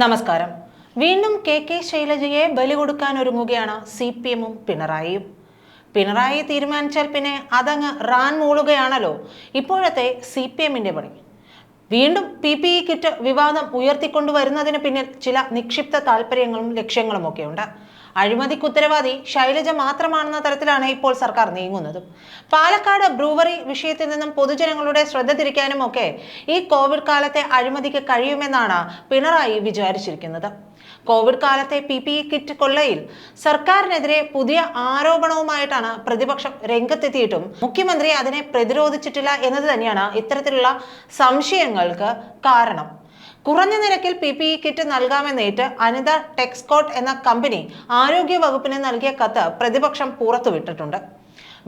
നമസ്കാരം. വീണ്ടും K K ശൈലജയെ ബലി കൊടുക്കാൻ ഒരുങ്ങുകയാണ് സി പി എമ്മും പിണറായിയും. പിണറായി തീരുമാനിച്ചാൽ പിന്നെ അതങ്ങ് റാൻ മൂളുകയാണല്ലോ. ഇപ്പോഴത്തെ സി പി എമ്മിന്റെ പണി. വീണ്ടും പി പി ഇ കിറ്റ് വിവാദം ഉയർത്തിക്കൊണ്ടുവരുന്നതിന് പിന്നിൽ ചില നിക്ഷിപ്ത താല്പര്യങ്ങളും ലക്ഷ്യങ്ങളും ഒക്കെയുണ്ട് അഴിമതിക്ക് ഉത്തരവാദി ശൈലജ മാത്രമാണെന്ന തരത്തിലാണ് ഇപ്പോൾ സർക്കാർ നീങ്ങുന്നത്. പാലക്കാട് ബ്രൂവറി വിഷയത്തിൽ നിന്നും പൊതുജനങ്ങളുടെ ശ്രദ്ധ തിരിക്കാനും ഒക്കെ ഈ കോവിഡ് കാലത്തെ അഴിമതിക്ക് കഴിയുമെന്നാണ് പിണറായി വിചാരിച്ചിരിക്കുന്നത്. കോവിഡ് കാലത്തെ പി പി ഇ കിറ്റ് കൊള്ളയിൽ സർക്കാരിനെതിരെ പുതിയ ആരോപണവുമായിട്ടാണ് പ്രതിപക്ഷം രംഗത്തെത്തിയിട്ടും മുഖ്യമന്ത്രി അതിനെ പ്രതിരോധിച്ചിട്ടില്ല എന്നത് തന്നെയാണ് ഇത്തരത്തിലുള്ള സംശയങ്ങൾക്ക് കാരണം. കുറഞ്ഞ നിരക്കിൽ പി പി ഇ കിറ്റ് നൽകാമെന്നേറ്റ് അനിത ടെക്സ്കോട്ട് എന്ന കമ്പനി ആരോഗ്യ വകുപ്പിന് നൽകിയ കത്ത് പ്രതിപക്ഷം പുറത്തുവിട്ടിട്ടുണ്ട്.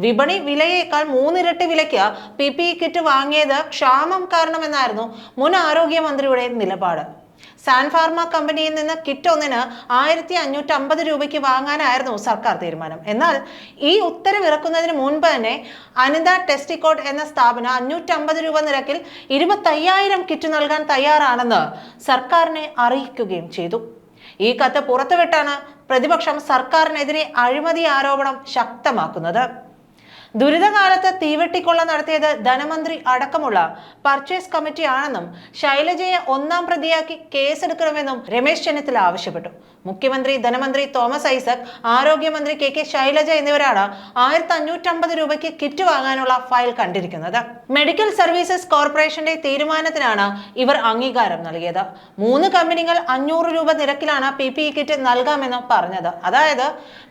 വിപണി വിലയേക്കാൾ മൂന്നിരട്ടി വിലയ്ക്ക് പി പി ഇ കിറ്റ് വാങ്ങിയത് ക്ഷാമം കാരണമെന്നായിരുന്നു മുൻ ആരോഗ്യമന്ത്രിയുടെ നിലപാട്. സാൻ ഫാർമ കമ്പനിയിൽ നിന്ന് കിറ്റ് ഒന്നിന് ആയിരത്തി അഞ്ഞൂറ്റി അമ്പത് രൂപയ്ക്ക് വാങ്ങാനായിരുന്നു സർക്കാർ തീരുമാനം. എന്നാൽ ഈ ഉത്തരവ് ഇറക്കുന്നതിന് മുൻപ് തന്നെ അനിത ടെസ്റ്റിക്കോട്ട് എന്ന സ്ഥാപനം അഞ്ഞൂറ്റമ്പത് രൂപ നിരക്കിൽ ഇരുപത്തയ്യായിരം കിറ്റ് നൽകാൻ തയ്യാറാണെന്ന് സർക്കാരിനെ അറിയിക്കുകയും ചെയ്തു. ഈ കത്ത് പുറത്തുവിട്ടാണ് പ്രതിപക്ഷം സർക്കാരിനെതിരെ അഴിമതി ആരോപണം ശക്തമാക്കുന്നത്. ദുരിതകാലത്ത് തീവെട്ടിക്കൊള്ള നടത്തിയത് ധനമന്ത്രി അടക്കമുള്ള പർച്ചേസ് കമ്മിറ്റി ആണെന്നും ശൈലജയെ ഒന്നാം പ്രതിയാക്കി കേസെടുക്കണമെന്നും രമേശ് ചെന്നിത്തല ആവശ്യപ്പെട്ടു. മുഖ്യമന്ത്രി ധനമന്ത്രി തോമസ് ഐസക് ആരോഗ്യമന്ത്രി കെ കെ ശൈലജ എന്നിവരാണ് ആയിരത്തി അഞ്ഞൂറ്റമ്പത് രൂപയ്ക്ക് കിറ്റ് വാങ്ങാനുള്ള ഫയൽ കണ്ടിരിക്കുന്നത്. മെഡിക്കൽ സർവീസസ് കോർപ്പറേഷന്റെ തീരുമാനത്തിനാണ് ഇവർ അംഗീകാരം നൽകിയത്. മൂന്ന് കമ്പനികൾ അഞ്ഞൂറ് രൂപ നിരക്കിലാണ് പി പി ഇ കിറ്റ് നൽകാമെന്ന് പറഞ്ഞത്. അതായത്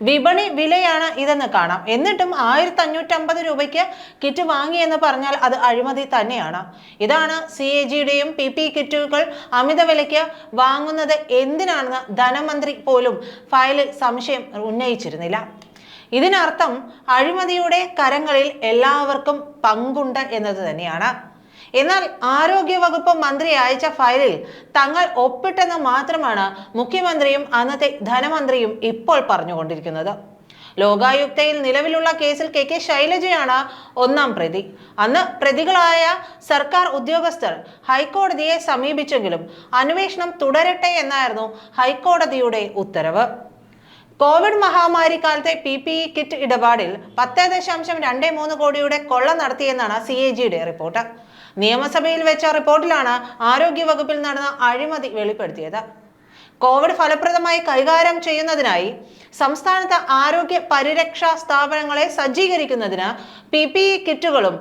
വിപണി വിലയാണ് ഇതെന്ന് കാണാം. എന്നിട്ടും ആയിരത്തി അഞ്ഞൂറ്റമ്പത് രൂപയ്ക്ക് കിറ്റ് വാങ്ങിയെന്ന് പറഞ്ഞാൽ അത് അഴിമതി തന്നെയാണ്. ഇതാണ് സി എ ജിയുടെയും പി പി ഇ കിറ്റുകൾ അമിത വിലയ്ക്ക് വാങ്ങുന്നത് എന്തിനാണെന്ന് ധനമന്ത്രി പോലും ഫയലിൽ സംശയം ഉന്നയിച്ചിരുന്നില്ല. ഇതിനർത്ഥം അഴിമതിയുടെ കരങ്ങളിൽ എല്ലാവർക്കും പങ്കുണ്ട് എന്നത് തന്നെയാണ്. എന്നാൽ ആരോഗ്യ വകുപ്പ് മന്ത്രി അയച്ച ഫയലിൽ തങ്ങൾ ഒപ്പിട്ടെന്ന് മാത്രമാണ് മുഖ്യമന്ത്രിയും അന്നത്തെ ധനമന്ത്രിയും ഇപ്പോൾ പറഞ്ഞുകൊണ്ടിരിക്കുന്നത്. ലോകായുക്തയിൽ നിലവിലുള്ള കേസിൽ കെ കെ ശൈലജയാണ് ഒന്നാം പ്രതി. അന്ന് പ്രതികളായ സർക്കാർ ഉദ്യോഗസ്ഥർ ഹൈക്കോടതിയെ സമീപിച്ചെങ്കിലും അന്വേഷണം തുടരട്ടെ എന്നായിരുന്നു ഹൈക്കോടതിയുടെ ഉത്തരവ്. കോവിഡ് മഹാമാരി കാലത്തെ പി പി ഇ കിറ്റ് ഇടപാടിൽ പത്ത് ദശാംശം രണ്ട് മൂന്ന് കോടിയുടെ കൊള്ള നടത്തിയെന്നാണ് സി എ ജിയുടെ റിപ്പോർട്ട്. നിയമസഭയിൽ വെച്ച റിപ്പോർട്ടിലാണ് ആരോഗ്യവകുപ്പിൽ നടന്ന അഴിമതി വെളിപ്പെടുത്തിയത്. കോവിഡ് ഫലപ്രദമായി കൈകാര്യം ചെയ്യുന്നതിനായി സംസ്ഥാനത്ത് ആരോഗ്യ പരിരക്ഷാ സ്ഥാപനങ്ങളെ സജ്ജീകരിക്കുന്നതിന് പി പി ഇ കിറ്റുകളും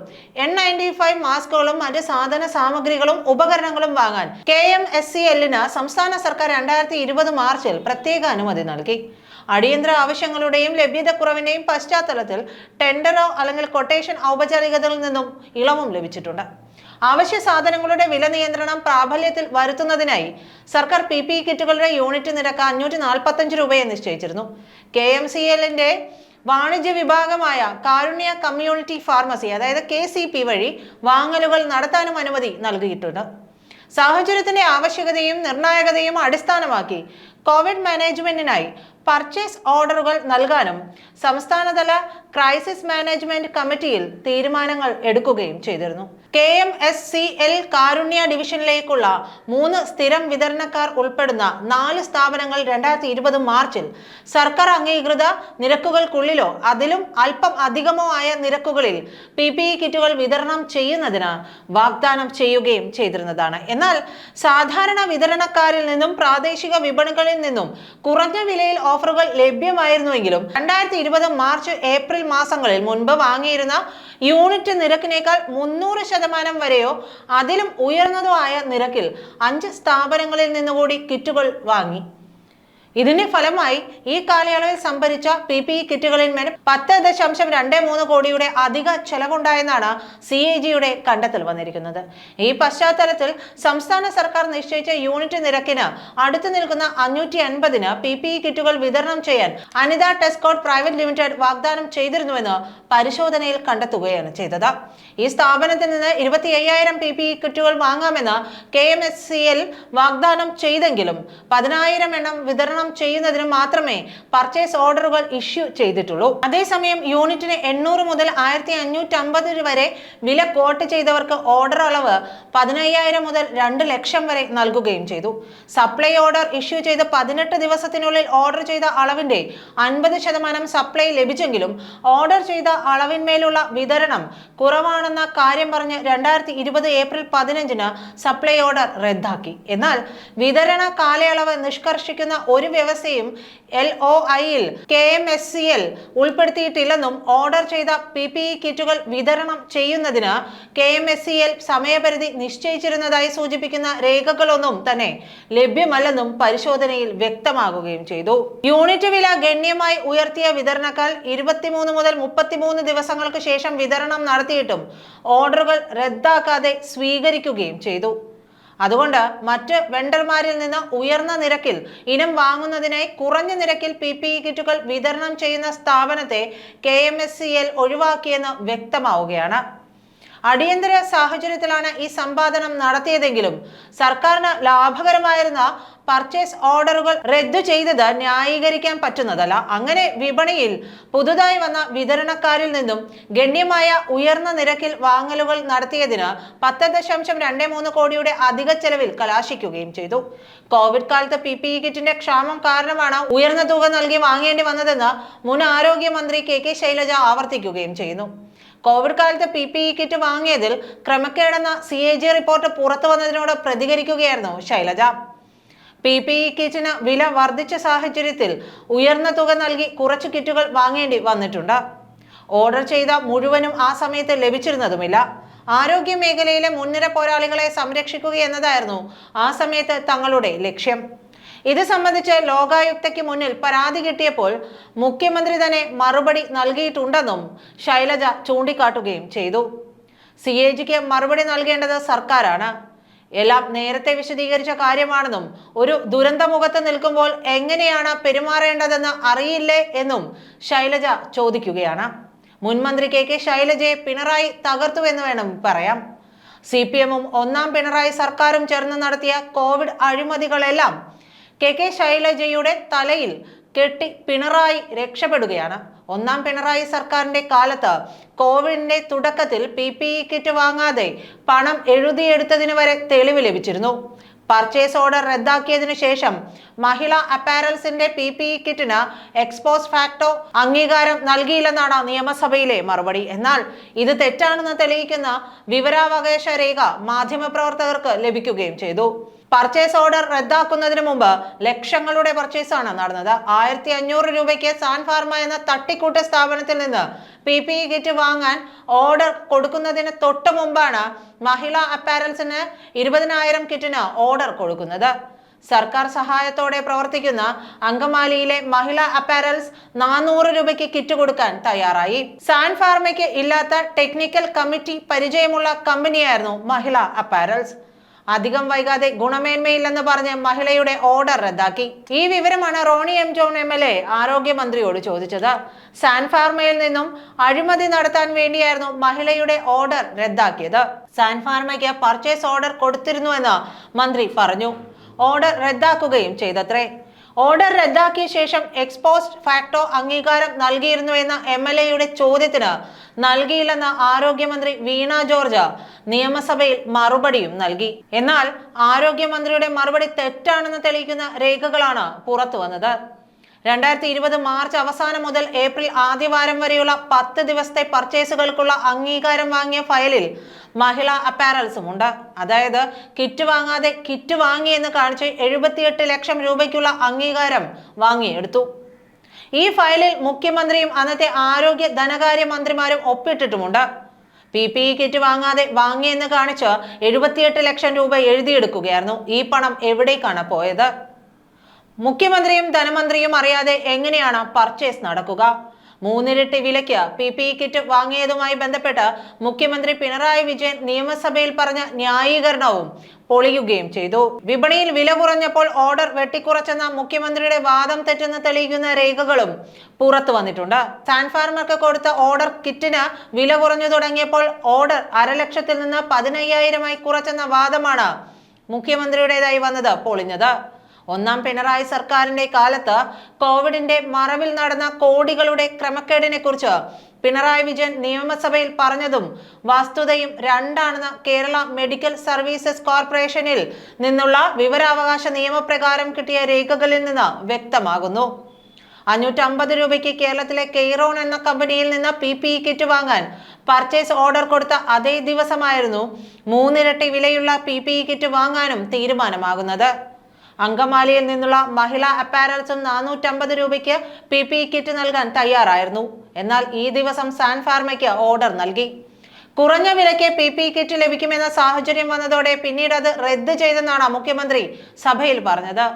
എൻ നയന്റി ഫൈവ് മാസ്കുകളും മറ്റ് സാധന സാമഗ്രികളും ഉപകരണങ്ങളും വാങ്ങാൻ കെ എം എസ് സി എല്ലിന് സംസ്ഥാന സർക്കാർ രണ്ടായിരത്തി ഇരുപത് മാർച്ചിൽ പ്രത്യേക അനുമതി നൽകി. അടിയന്തര ആവശ്യങ്ങളുടെയും ലഭ്യതക്കുറവിന്റെയും പശ്ചാത്തലത്തിൽ ടെൻഡറോ അല്ലെങ്കിൽ കൊട്ടേഷൻ ഔപചാരികതയിൽ നിന്നും ഇളവും ലഭിച്ചിട്ടുണ്ട്. അവശ്യ സാധനങ്ങളുടെ വില നിയന്ത്രണം പ്രാബല്യത്തിൽ വരുത്തുന്നതിനായി സർക്കാർ പി പി കിറ്റുകളുടെ യൂണിറ്റ് നിരക്ക് അഞ്ഞൂറ്റി നാൽപ്പത്തഞ്ച് രൂപയെ നിശ്ചയിച്ചിരുന്നു. കെ എം സി എല്ലിന്റെ വാണിജ്യ വിഭാഗമായ കാരുണ്യ കമ്മ്യൂണിറ്റി ഫാർമസി അതായത് കെ സി പി വഴി വാങ്ങലുകൾ നടത്താനും അനുമതി നൽകിയിട്ടുണ്ട്. സാഹചര്യത്തിന്റെ ആവശ്യകതയും നിർണായകതയും അടിസ്ഥാനമാക്കി കോവിഡ് മാനേജ്മെന്റിനായി പർച്ചേസ് ഓർഡറുകൾ നൽകാനും സംസ്ഥാനതല ക്രൈസിസ് മാനേജ്മെന്റ് കമ്മിറ്റിയിൽ തീരുമാനങ്ങൾ എടുക്കുകയും ചെയ്തിരുന്നു. K M S C L Karunya ഡിവിഷനിലേക്കുള്ള മൂന്ന് സ്ഥിരം വിതരണക്കാർ ഉൾപ്പെടുന്ന നാല് സ്ഥാപനങ്ങൾ രണ്ടായിരത്തി ഇരുപത് മാർച്ചിൽ സർക്കാർ അംഗീകൃത നിരക്കുകൾക്കുള്ളിലോ അതിലും അല്പം അധികമോ ആയ നിരക്കുകളിൽ പി പി ഇ കിറ്റുകൾ വിതരണം ചെയ്യുന്നതിന് വാഗ്ദാനം ചെയ്യുകയും ചെയ്തിരുന്നതാണ്. എന്നാൽ സാധാരണ വിതരണക്കാരിൽ നിന്നും പ്രാദേശിക വിപണികളിൽ നിന്നും കുറഞ്ഞ വിലയിൽ ഓഫറുകൾ ലഭ്യമായിരുന്നുവെങ്കിലും രണ്ടായിരത്തി ഇരുപത് മാർച്ച് ഏപ്രിൽ മാസങ്ങളിൽ മുൻപ് വാങ്ങിയിരുന്ന യൂണിറ്റ് നിരക്കിനേക്കാൾ മുന്നൂറ് ശതമാനം വരെയോ അതിലും ഉയർന്നതോ ആയ നിരക്കിൽ അഞ്ച് സ്ഥാപനങ്ങളിൽ നിന്നുകൂടി കിറ്റുകൾ വാങ്ങി. ഇതിന്റെ ഫലമായി ഈ കാലയളവിൽ സംഭരിച്ച പി പി ഇ കിറ്റുകളിന്മേൽ പത്ത് ദശാംശം രണ്ട് മൂന്ന് കോടിയുടെ അധിക ചെലവുണ്ടായെന്നാണ് സി എ ജിയുടെ കണ്ടെത്തൽ വന്നിരിക്കുന്നത്. ഈ പശ്ചാത്തലത്തിൽ സംസ്ഥാന സർക്കാർ നിശ്ചയിച്ച യൂണിറ്റ് നിരക്കിന് അടുത്തു നിൽക്കുന്ന അഞ്ഞൂറ്റി അൻപതിന് പി പി ഇ കിറ്റുകൾ വിതരണം ചെയ്യാൻ അനിത ടെസ്കോട്ട് പ്രൈവറ്റ് ലിമിറ്റഡ് വാഗ്ദാനം ചെയ്തിരുന്നുവെന്ന് പരിശോധനയിൽ കണ്ടെത്തുകയാണ് ചെയ്തത്. ഈ സ്ഥാപനത്തിൽ നിന്ന് ഇരുപത്തി അയ്യായിരം പി പി ഇ കിറ്റുകൾ വാങ്ങാമെന്ന് K M S C L വാഗ്ദാനം ചെയ്തെങ്കിലും പതിനായിരം എണ്ണം വിതരണം ചെയ്യുന്നതിന് മാത്രമേ പർച്ചേസ് ഓർഡറുകൾ ഇഷ്യൂ ചെയ്തിട്ടുള്ളൂ. അതേസമയം യൂണിറ്റിന് എണ്ണൂറ് മുതൽ ആയിരത്തി അഞ്ഞൂറ്റി അമ്പത് വരെ വില കോട്ട് ചെയ്തവർക്ക് ഓർഡർ അളവ് പതിനയ്യായിരം മുതൽ രണ്ട് ലക്ഷം വരെ നൽകുകയും ചെയ്തു. സപ്ലൈ ഓർഡർ ഇഷ്യൂ ചെയ്ത് പതിനെട്ട് ദിവസത്തിനുള്ളിൽ ഓർഡർ ചെയ്ത അളവിന്റെ അൻപത് ശതമാനം സപ്ലൈ ലഭിച്ചെങ്കിലും ഓർഡർ ചെയ്ത അളവിന്മേലുള്ള വിതരണം കുറവാണെന്ന കാര്യം പറഞ്ഞ് രണ്ടായിരത്തി ഇരുപത് ഏപ്രിൽ പതിനഞ്ചിന് സപ്ലൈ ഓർഡർ റദ്ദാക്കി. എന്നാൽ വിതരണ കാലയളവ് നിഷ്കർഷിക്കുന്ന ഒരു വ്യവസ്ഥയും എൽ ഒ ഐയിൽ K M S C L ഉൾപ്പെടുത്തിയിട്ടില്ലെന്നും order ചെയ്ത പി പി ഇ കിറ്റുകൾ വിതരണം ചെയ്യുന്നതിന് K M S C L സമയപരിധി നിശ്ചയിച്ചിരുന്നതായി സൂചിപ്പിക്കുന്ന രേഖകളൊന്നും തന്നെ ലഭ്യമല്ലെന്നും പരിശോധനയിൽ വ്യക്തമാകുകയും ചെയ്തു. യൂണിറ്റ് വില ഗണ്യമായി ഉയർത്തിയ വിതരണക്കാർ ഇരുപത്തിമൂന്ന് മുതൽ മുപ്പത്തിമൂന്ന് ദിവസങ്ങൾക്ക് ശേഷം വിതരണം നടത്തിയിട്ടും ഓർഡറുകൾ റദ്ദാക്കാതെ സ്വീകരിക്കുകയും ചെയ്തു. അതുകൊണ്ട് മറ്റ് വെണ്ടർമാരിൽ നിന്ന് ഉയർന്ന നിരക്കിൽ ഇനം വാങ്ങുന്നതിനായി കുറഞ്ഞ നിരക്കിൽ പി പി ഇ കിറ്റുകൾ വിതരണം ചെയ്യുന്ന സ്ഥാപനത്തെ K M S C L ഒഴിവാക്കിയെന്ന് വ്യക്തമാവുകയാണ്. അടിയന്തര സാഹചര്യത്തിലാണ് ഈ സമ്പാദനം നടത്തിയതെങ്കിലും സർക്കാരിന് ലാഭകരമായിരുന്ന പർച്ചേസ് ഓർഡറുകൾ റദ്ദു ചെയ്തത് ന്യായീകരിക്കാൻ പറ്റുന്നതല്ല. അങ്ങനെ വിപണിയിൽ പുതുതായി വന്ന വിതരണക്കാരിൽ നിന്നും ഗണ്യമായ ഉയർന്ന നിരക്കിൽ വാങ്ങലുകൾ നടത്തിയതിന് പത്ത് ദശാംശം രണ്ട് മൂന്ന് കോടിയുടെ അധിക ചെലവിൽ കലാശിക്കുകയും ചെയ്തു. കോവിഡ് കാലത്ത് പി പി ഇ കിറ്റിന്റെ ക്ഷാമം കാരണമാണ് ഉയർന്ന തുക നൽകി വാങ്ങേണ്ടി വന്നതെന്ന് മുൻ ആരോഗ്യമന്ത്രി കെ കെ ശൈലജ ആവർത്തിക്കുകയും ചെയ്യുന്നു. കോവിഡ് കാലത്ത് പി പി ഇ കിറ്റ് വാങ്ങിയതിൽ ക്രമക്കേടെന്ന സി എ ജി റിപ്പോർട്ട് പുറത്തു വന്നതിനോട് പ്രതികരിക്കുകയായിരുന്നു ശൈലജ. പി പി ഇ കിറ്റിന് വില വർദ്ധിച്ച സാഹചര്യത്തിൽ ഉയർന്ന തുക നൽകി കുറച്ച് കിറ്റുകൾ വാങ്ങേണ്ടി വന്നിട്ടുണ്ട്. ഓർഡർ ചെയ്ത മുഴുവനും ആ സമയത്ത് ലഭിച്ചിരുന്നതുമില്ല. ആരോഗ്യ മേഖലയിലെ മുൻനിര പോരാളികളെ സംരക്ഷിക്കുക എന്നതായിരുന്നു ആ സമയത്ത് തങ്ങളുടെ ലക്ഷ്യം. ഇത് സംബന്ധിച്ച് ലോകായുക്തയ്ക്ക് മുന്നിൽ പരാതി കിട്ടിയപ്പോൾ മുഖ്യമന്ത്രി തന്നെ മറുപടി നൽകിയിട്ടുണ്ടെന്നും ശൈലജ ചൂണ്ടിക്കാട്ടുകയും ചെയ്തു. സി എ ജിക്ക് മറുപടി നൽകേണ്ടത് സർക്കാരാണ്. എല്ലാം നേരത്തെ വിശദീകരിച്ച കാര്യമാണെന്നും ഒരു ദുരന്തമുഖത്ത് നിൽക്കുമ്പോൾ എങ്ങനെയാണ് പെരുമാറേണ്ടതെന്ന് അറിയില്ലേ എന്നും ശൈലജ ചോദിക്കുകയാണ്. മുൻമന്ത്രി കെ കെ ശൈലജയെ പിണറായി തകർത്തുവെന്ന് വേണം പറയാം. സി പി എമ്മും ഒന്നാം പിണറായി സർക്കാരും ചേർന്ന് നടത്തിയ കോവിഡ് അഴിമതികളെല്ലാം കെ കെ ശൈലജയുടെ തലയിൽ കെട്ടി പിണറായി രക്ഷപ്പെടുകയാണ്. ഒന്നാം പിണറായി സർക്കാരിന്റെ കാലത്ത് കോവിഡിന്റെ തുടക്കത്തിൽ പി പി ഇ കിറ്റ് വാങ്ങാതെ പണം എഴുതിയെടുത്തതിന് വരെ തെളിവ് ലഭിച്ചിരുന്നു. പർച്ചേസ് ഓർഡർ റദ്ദാക്കിയതിനു ശേഷം മഹിള അപ്പാരൽസിന്റെ പി പി ഇ കിറ്റിന് എക്സ്പോസ് ഫാക്ടോ അംഗീകാരം നൽകിയില്ലെന്നാണ് നിയമസഭയിലെ മറുപടി. എന്നാൽ ഇത് തെറ്റാണെന്ന് തെളിയിക്കുന്ന വിവരാവകാശ രേഖ മാധ്യമപ്രവർത്തകർക്ക് ലഭിക്കുകയും ചെയ്തു. പർച്ചേസ് ഓർഡർ റദ്ദാക്കുന്നതിന് മുമ്പ് ലക്ഷങ്ങളുടെ പർച്ചേസാണ് നടന്നത്. ആയിരത്തി അഞ്ഞൂറ് രൂപയ്ക്ക് സാൻ ഫാർമ എന്ന തട്ടിക്കൂട്ട് സ്ഥാപനത്തിൽ നിന്ന് പി പി ഇ കിറ്റ് വാങ്ങാൻ ഓർഡർ കൊടുക്കുന്നതിന് തൊട്ട് മുമ്പാണ് മഹിളാ അപ്പാരൽസിന് ഇരുപതിനായിരം കിറ്റിന് ഓർഡർ കൊടുക്കുന്നത്. സർക്കാർ സഹായത്തോടെ പ്രവർത്തിക്കുന്ന അങ്കമാലിയിലെ മഹിളാ അപ്പാരൽസ് നാനൂറ് രൂപയ്ക്ക് കിറ്റ് കൊടുക്കാൻ തയ്യാറായി. സാൻ ഫാർമയ്ക്ക് ഇല്ലാത്ത ടെക്നിക്കൽ കമ്മിറ്റി പരിചയമുള്ള കമ്പനിയായിരുന്നു മഹിളാ അപ്പാരൽസ് അധികം വൈകാതെ ഗുണമേന്മയില്ലെന്ന് പറഞ്ഞ് മഹിളയുടെ ഓർഡർ റദ്ദാക്കി. ഈ വിവരമാണ് Roni M John M L A ആരോഗ്യമന്ത്രിയോട് ചോദിച്ചത്. സാൻഫാർമയിൽ നിന്നും അഴിമതി നടത്താൻ വേണ്ടിയായിരുന്നു മഹിളയുടെ ഓർഡർ റദ്ദാക്കിയത്. സാൻഫാർമയ്ക്ക് പർച്ചേസ് ഓർഡർ കൊടുത്തിരുന്നുവെന്ന് മന്ത്രി പറഞ്ഞു. ഓർഡർ റദ്ദാക്കുകയും ചെയ്തത്രേ. ഓർഡർ റദ്ദാക്കിയ ശേഷം എക്സ്പോസ്റ്റ് ഫാക്ടോ അംഗീകാരം നൽകിയിരുന്നു എന്ന എം എൽ എയുടെ ചോദ്യത്തിന് നൽകിയില്ലെന്ന ആരോഗ്യമന്ത്രി വീണ ജോർജ് നിയമസഭയിൽ മറുപടിയും നൽകി. എന്നാൽ ആരോഗ്യമന്ത്രിയുടെ മറുപടി തെറ്റാണെന്ന് തെളിയിക്കുന്ന രേഖകളാണ് പുറത്തു വന്നത് രണ്ടായിരത്തി ഇരുപത് മാർച്ച് അവസാനം മുതൽ ഏപ്രിൽ ആദ്യവാരം വരെയുള്ള പത്ത് ദിവസത്തെ പർച്ചേസുകൾക്കുള്ള അംഗീകാരം വാങ്ങിയ ഫയലിൽ മഹിളാ അപ്പാരൽസും ഉണ്ട്. അതായത് കിറ്റ് വാങ്ങാതെ കിറ്റ് വാങ്ങി എന്ന് കാണിച്ച് എഴുപത്തിയെട്ട് ലക്ഷം രൂപയ്ക്കുള്ള അംഗീകാരം വാങ്ങിയെടുത്തു. ഈ ഫയലിൽ മുഖ്യമന്ത്രിയും അന്നത്തെ ആരോഗ്യ ധനകാര്യ മന്ത്രിമാരും ഒപ്പിട്ടിട്ടുമുണ്ട്. പി പി ഇ കിറ്റ് വാങ്ങാതെ വാങ്ങിയെന്ന് കാണിച്ച് എഴുപത്തിയെട്ട് ലക്ഷം രൂപ എഴുതിയെടുക്കുകയായിരുന്നു. ഈ പണം എവിടേക്കാണ് പോയത്? മുഖ്യമന്ത്രിയും ധനമന്ത്രിയും അറിയാതെ എങ്ങനെയാണ് പർച്ചേസ് നടക്കുക? മൂന്നിരട്ടി വിലയ്ക്ക് പി പി ഇ കിറ്റ് വാങ്ങിയതുമായി ബന്ധപ്പെട്ട് മുഖ്യമന്ത്രി പിണറായി വിജയൻ നിയമസഭയിൽ പറഞ്ഞ ന്യായീകരണവും പൊളിയുകയും ചെയ്തു. വിപണിയിൽ വില കുറഞ്ഞപ്പോൾ ഓർഡർ വെട്ടിക്കുറച്ചെന്ന മുഖ്യമന്ത്രിയുടെ വാദം തെറ്റെന്ന് തെളിയിക്കുന്ന രേഖകളും പുറത്തു വന്നിട്ടുണ്ട്. സാൻഫാർമർക്ക് കൊടുത്ത ഓർഡർ കിറ്റിന് വില കുറഞ്ഞു തുടങ്ങിയപ്പോൾ ഓർഡർ അരലക്ഷത്തിൽ നിന്ന് പതിനയ്യായിരമായി കുറച്ചെന്ന വാദമാണ് മുഖ്യമന്ത്രിയുടേതായി വന്നത് പൊളിഞ്ഞത്. ഒന്നാം പിണറായി സർക്കാരിന്റെ കാലത്ത് കോവിഡിന്റെ മറവിൽ നടന്ന കോടികളുടെ ക്രമക്കേടിനെ കുറിച്ച് പിണറായി വിജയൻ നിയമസഭയിൽ പറഞ്ഞതും വസ്തുതയും രണ്ടാണെന്ന് കേരള മെഡിക്കൽ സർവീസസ് കോർപ്പറേഷനിൽ നിന്നുള്ള വിവരാവകാശ നിയമപ്രകാരം കിട്ടിയ രേഖകളിൽ നിന്ന് വ്യക്തമാകുന്നു. അഞ്ഞൂറ്റമ്പത് രൂപയ്ക്ക് കേരളത്തിലെ കെയ്റോൺ എന്ന കമ്പനിയിൽ നിന്ന് പി പി ഇ കിറ്റ് വാങ്ങാൻ പർച്ചേസ് ഓർഡർ കൊടുത്ത അതേ ദിവസമായിരുന്നു മൂന്നിരട്ടി വിലയുള്ള പി പി ഇ കിറ്റ് വാങ്ങാനും തീരുമാനമാകുന്നത്. അങ്കമാലിയിൽ നിന്നുള്ള മഹിളാ അപ്പാരൽസും നാനൂറ്റമ്പത് രൂപയ്ക്ക് പി പി കിറ്റ് നൽകാൻ തയ്യാറായിരുന്നു. എന്നാൽ ഈ ദിവസം സാൻ ഫാർമയ്ക്ക് ഓർഡർ നൽകി. കുറഞ്ഞ വിലയ്ക്ക് പി പി കിറ്റ് ലഭിക്കുമെന്ന സാഹചര്യം വന്നതോടെ പിന്നീട് അത് റദ്ദ് ചെയ്തെന്നാണ് മുഖ്യമന്ത്രി സഭയിൽ പറഞ്ഞത്.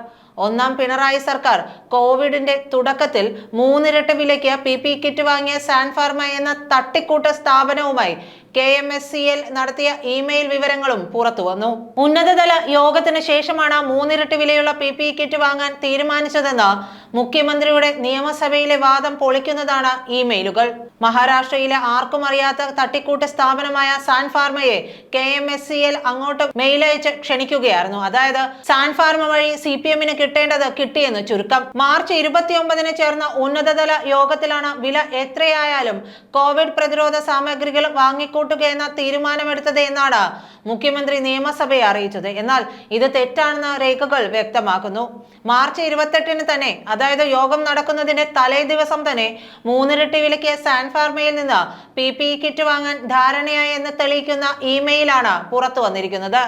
ഒന്നാം പിണറായി സർക്കാർ കോവിഡിന്റെ തുടക്കത്തിൽ മൂന്നിരട്ടി വിലയ്ക്ക് പി പി കിറ്റ് വാങ്ങിയ സാൻഫാർമ എന്ന തട്ടിക്കൂട്ട സ്ഥാപനവുമായി K M S C L നടത്തിയ ഇമെയിൽ വിവരങ്ങളും പുറത്തു വന്നു. ഉന്നതതല യോഗത്തിന് ശേഷമാണ് മൂന്നിരട്ടി വിലയുള്ള പി പി കിറ്റ് വാങ്ങാൻ തീരുമാനിച്ചതെന്ന് മുഖ്യമന്ത്രിയുടെ നിയമസഭയിലെ വാദം പൊളിക്കുന്നതാണ് ഇമെയിലുകൾ. മഹാരാഷ്ട്രയിലെ ആർക്കും അറിയാത്ത തട്ടിക്കൂട്ട് സ്ഥാപനമായ San ഫാർമയെ K M S C L അങ്ങോട്ട് മെയിലയച്ച് ക്ഷണിക്കുകയായിരുന്നു. അതായത് സാൻ ഫാർമ വഴി സി പി എമ്മിന് കിട്ടേണ്ടത് കിട്ടിയെന്ന് ചുരുക്കം. മാർച്ച് ഇരുപത്തിയൊമ്പതിന് ചേർന്ന ഉന്നതതല യോഗത്തിലാണ് വില എത്രയായാലും കോവിഡ് പ്രതിരോധ സാമഗ്രികൾ വാങ്ങിക്കൂട്ടുക എന്ന തീരുമാനമെടുത്തത് എന്നാണ് മുഖ്യമന്ത്രി നിയമസഭയെ അറിയിച്ചത്. എന്നാൽ ഇത് തെറ്റാണെന്ന് രേഖകൾ വ്യക്തമാക്കുന്നു. മാർച്ച് ഇരുപത്തെട്ടിന് തന്നെ അതായത് യോഗം നടക്കുന്നതിന്റെ തലേ ദിവസം തന്നെ മൂന്നിരട്ടി വിലയ്ക്ക് സാൻഫാർമയിൽ നിന്ന് പി പി കിറ്റ് വാങ്ങാൻ ധാരണയായി എന്ന് തെളിയിക്കുന്ന ഇമെയിലാണ് പുറത്തു വന്നിരിക്കുന്നത്.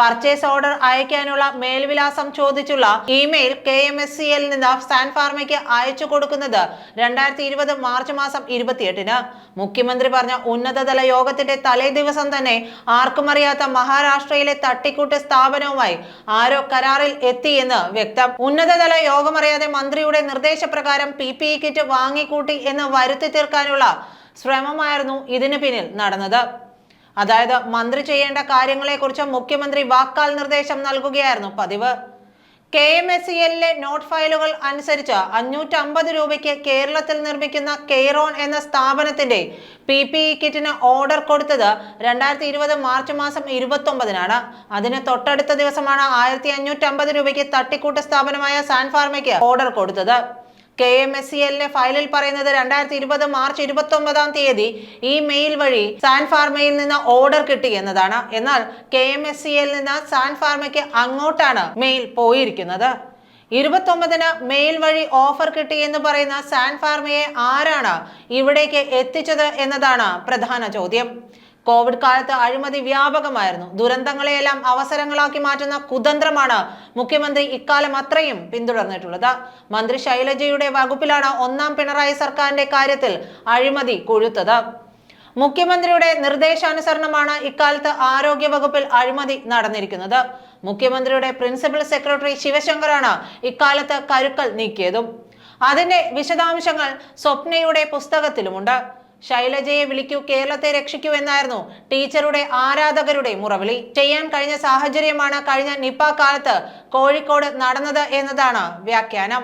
പർച്ചേസ് ഓർഡർ അയക്കാനുള്ള മേൽവിലാസം ചോദിച്ചുള്ള email K M S C L നിന്ന് സാൻ ഫാർമയ്ക്ക് അയച്ചു കൊടുക്കുന്നത് രണ്ടായിരത്തി ഇരുപത് മാർച്ച് മാസം ഇരുപത്തിയെട്ടിന്. മുഖ്യമന്ത്രി പറഞ്ഞ ഉന്നതതല യോഗത്തിന്റെ തലേ ദിവസം തന്നെ ആർക്കും അറിയാത്ത മഹാരാഷ്ട്രയിലെ തട്ടിക്കൂട്ട് സ്ഥാപനവുമായി ആരോ കരാറിൽ എത്തിയെന്ന് വ്യക്തം. ഉന്നതതല യോഗമറിയാതെ മന്ത്രിയുടെ നിർദ്ദേശപ്രകാരം പി പി ഇ കിറ്റ് വാങ്ങിക്കൂട്ടി എന്ന് വരുത്തി തീർക്കാനുള്ള ശ്രമമായിരുന്നു ഇതിനു പിന്നിൽ നടന്നത്. അതായത് മന്ത്രി ചെയ്യേണ്ട കാര്യങ്ങളെക്കുറിച്ച് മുഖ്യമന്ത്രി വാക്കാൽ നിർദ്ദേശം നൽകുകയായിരുന്നു. പതിവ്. കെ എം എസ് സി എല്ലിലെ നോട്ട് ഫയലുകൾ അനുസരിച്ച് അഞ്ഞൂറ്റമ്പത് രൂപയ്ക്ക് കേരളത്തിൽ നിർമ്മിക്കുന്ന കെയ്റോൺ എന്ന സ്ഥാപനത്തിന്റെ പി പി ഇ കിറ്റിന് ഓർഡർ കൊടുത്തത് രണ്ടായിരത്തി ഇരുപത് മാർച്ച് മാസം ഇരുപത്തൊമ്പതിനാണ്. അതിന് തൊട്ടടുത്ത ദിവസമാണ് ആയിരത്തി അഞ്ഞൂറ്റമ്പത് രൂപയ്ക്ക് തട്ടിക്കൂട്ട സ്ഥാപനമായ സാൻഫാർമയ്ക്ക് ഓർഡർ കൊടുത്തത്. കെ എം എസ് സി എല്ലിന്റെ ഫയലിൽ പറയുന്നത് രണ്ടായിരത്തി ഇരുപത് മാർച്ച് ഇരുപത്തി ഒമ്പതാം തീയതി ഈ മെയിൽ വഴി സാൻ ഫാർമയിൽ നിന്ന് ഓർഡർ കിട്ടി എന്നതാണ്. എന്നാൽ കെ എം എസ് സി എല്ലിൽ നിന്ന് സാൻ ഫാർമയ്ക്ക് അങ്ങോട്ടാണ് മെയിൽ പോയിരിക്കുന്നത്. ഇരുപത്തൊമ്പതിന് മെയിൽ വഴി ഓഫർ കിട്ടി എന്ന് പറയുന്ന സാൻ ഫാർമയെ ആരാണ് ഇവിടേക്ക് എത്തിച്ചത് എന്നതാണ് പ്രധാന ചോദ്യം. കോവിഡ് കാലത്ത് അഴിമതി വ്യാപകമായിരുന്നു. ദുരന്തങ്ങളെയെല്ലാം അവസരങ്ങളാക്കി മാറ്റുന്ന കുതന്ത്രമാണ് മുഖ്യമന്ത്രി ഇക്കാലം അത്രയും പിന്തുടർന്നിട്ടുള്ളത്. മന്ത്രി ശൈലജയുടെ വകുപ്പിലാണ് ഒന്നാം പിണറായി സർക്കാരിന്റെ കാര്യത്തിൽ അഴിമതി കൊഴുത്തത്. മുഖ്യമന്ത്രിയുടെ നിർദ്ദേശാനുസരണമാണ് ഇക്കാലത്ത് ആരോഗ്യ വകുപ്പിൽ അഴിമതി നടന്നിരിക്കുന്നത്. മുഖ്യമന്ത്രിയുടെ പ്രിൻസിപ്പൽ സെക്രട്ടറി ശിവശങ്കറാണ് ഇക്കാലത്ത് കരുക്കൾ നീക്കിയതും. അതിന്റെ വിശദാംശങ്ങൾ സ്വപ്നയുടെ പുസ്തകത്തിലുമുണ്ട്. ശൈലജയെ വിളിക്കൂ കേരളത്തെ രക്ഷിക്കൂ എന്നായിരുന്നു ടീച്ചറുടെ ആരാധകരുടെ മുറവിളി. ചെയ്യാൻ കഴിഞ്ഞ സാഹചര്യമാണ് കഴിഞ്ഞ നിപ കാലത്ത് കോഴിക്കോട് നടന്നത് എന്നതാണ് വ്യാഖ്യാനം.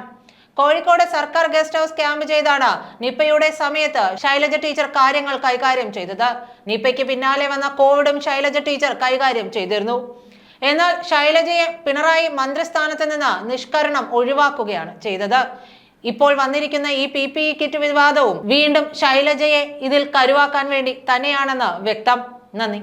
കോഴിക്കോട് സർക്കാർ ഗസ്റ്റ് ഹൗസ് ക്യാമ്പ് ചെയ്താണ് നിപ്പയുടെ സമയത്ത് ശൈലജ ടീച്ചർ കാര്യങ്ങൾ കൈകാര്യം ചെയ്തത്. നിപ്പയ്ക്ക് പിന്നാലെ വന്ന കോവിഡും ശൈലജ ടീച്ചർ കൈകാര്യം ചെയ്തിരുന്നു. എന്നാൽ ശൈലജയെ പിണറായി മന്ത്രിസ്ഥാനത്ത് നിന്ന് നിഷ്കരണം ഒഴിവാക്കുകയാണ് ചെയ്തത്. ഇപ്പോൾ വന്നിരിക്കുന്ന ഈ പി പി ഇ കിറ്റ് വിവാദവും വീണ്ടും ശൈലജയെ ഇതിൽ കരുവാക്കാൻ വേണ്ടി തന്നെയാണെന്ന് വ്യക്തം. നന്ദി.